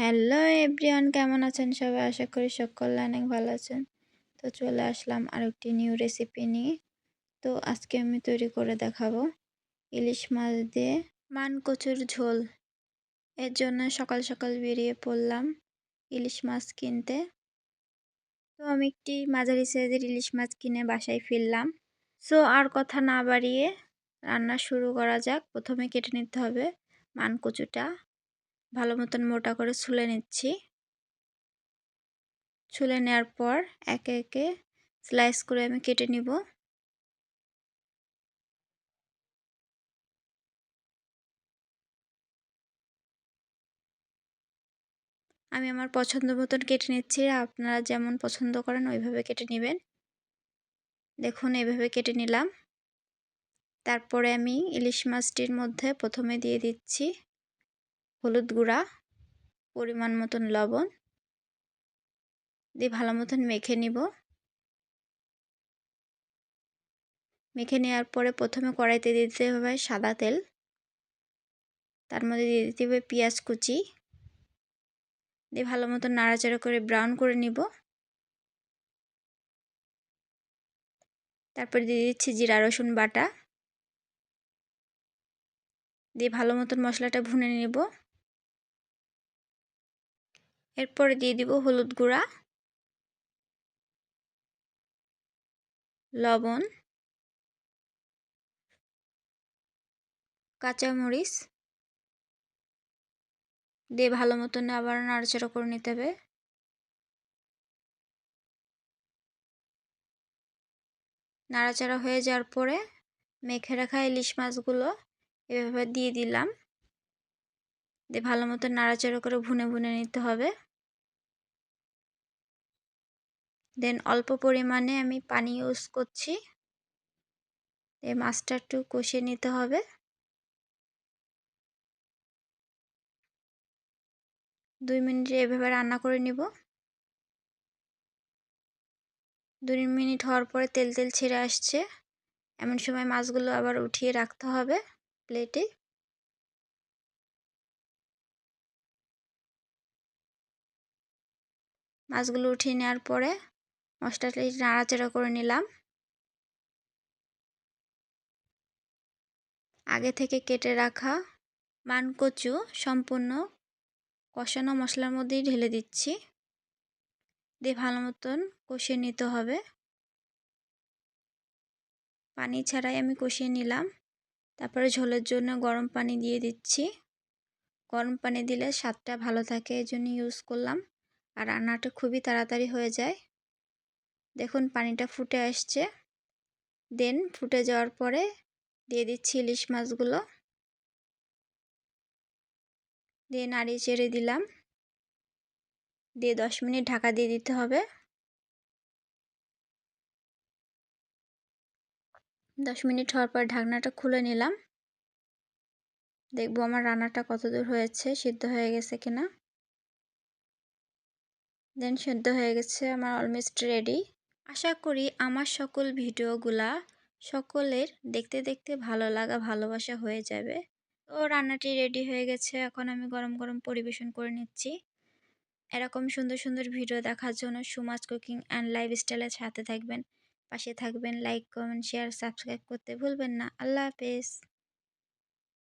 Hello everyone কেমন আছেন সবাই? আশা করি সকলে অনেক ভালো আছেন। তো চলে আসলাম আর একটি নিউ রেসিপি নিয়ে। তো আজকে আমি তৈরি করে দেখাবো ইলিশ মাছ দিয়ে মান কচুর ঝোল। এর জন্য সকাল সকাল বেরিয়ে পড়লাম ইলিশ মাছ কিনতে। তো আমি একটি মাঝারি সাইজের ইলিশ মাছ কিনে বাসায় ফিরলাম। সো আর কথা না বাড়িয়ে রান্না শুরু করা যাক। প্রথমে কেটে নিতে হবে মান কচুটা ভালো মতন মোটা করে ছুলে নিচ্ছি। ছুলে নেওয়ার পর একে একে স্লাইস করে আমি কেটে নিব। আমি আমার পছন্দ মতন কেটে নিচ্ছি। আপনারা যেমন পছন্দ করেন ওইভাবে কেটে নেবেন। দেখুন এইভাবে কেটে নিলাম। তারপরে আমি ইলিশ মাছটির মধ্যে প্রথমে দিয়ে দিচ্ছি। হলুদ গুঁড়া, পরিমাণ মতন লবণ দিয়ে ভালো মতন মেখে নিব। মেখে নেওয়ার পরে প্রথমে কড়াইতে দিতে হবে সাদা তেল। তার মধ্যে দিয়ে দিতে হবে পেঁয়াজ কুচি। দিয়ে ভালো মতন নাড়াচাড়া করে ব্রাউন করে নিব। তারপরে দিয়ে দিচ্ছি জিরা, রসুন বাটা। দিয়ে ভালো মতন মশলাটা ভুনে নেব। এরপরে দিয়ে দিব হলুদ গুঁড়া, লবণ, কাঁচামরিচ দিয়ে ভালো মতন আবার নাড়াচাড়া করে নিতে হবে। নাড়াচাড়া হয়ে যাওয়ার পরে মেখে রাখা ইলিশ মাছগুলো এভাবে দিয়ে দিলাম। দিয়ে ভালো মতো নাড়াচাড়া করে ভুনে ভুনে নিতে হবে। দেন অল্প পরিমাণে আমি পানি ইউজ করছি। এই মাছটা একটু কষিয়ে নিতে হবে। দুই মিনিট এভাবে রান্না করে নিব। দুই মিনিট হওয়ার পরে তেল তেল ছেড়ে আসছে। এমন সময় মাছগুলো আবার উঠিয়ে রাখতে হবে প্লেটে মাছগুলো উঠিয়ে নেওয়ার পরে মশলাটি নাড়াচাড়া করে নিলাম। আগে থেকে কেটে রাখা মানকচু সম্পূর্ণ কষানো মশলার মধ্যেই ঢেলে দিচ্ছি। দিয়ে ভালো মতন কষিয়ে নিতে হবে। পানি ছাড়াই আমি কষিয়ে নিলাম। তারপরে ঝোলের জন্য গরম পানি দিয়ে দিচ্ছি। গরম পানি দিলে স্বাদটা ভালো থাকে এই জন্য ইউজ করলাম। আর রান্নাটা খুবই তাড়াতাড়ি হয়ে যায়। দেখুন, পানিটা ফুটে আসছে। দেন ফুটে যাওয়ার পরে দিয়ে দিচ্ছি ইলিশ মাছগুলো। দিয়ে নাড়িয়ে চেড়ে দিলাম। দিয়ে দশ মিনিট ঢাকা দিয়ে দিতে হবে। দশ মিনিট হওয়ার পর ঢাকনাটা খুলে নিলাম। দেখব আমার রান্নাটা কত দূর হয়েছে, সিদ্ধ হয়ে গেছে কিনা। দেন সেদ্ধ হয়ে গেছে, আমার অলমোস্ট রেডি আশা করি আমার সকল ভিডিওগুলা সকলের দেখতে দেখতে ভালো লাগা, ভালোবাসা হয়ে যাবে। তো রান্নাটি রেডি হয়ে গেছে, এখন আমি গরম গরম পরিবেশন করে নিচ্ছি। এরকম সুন্দর সুন্দর ভিডিও দেখার জন্য সুমাজ কুকিং অ্যান্ড লাইফস্টাইলের সাথে থাকবেন, পাশে থাকবেন লাইক কমেন্ট শেয়ার সাবস্ক্রাইব করতে ভুলবেন না। আল্লাহ হাফেজ।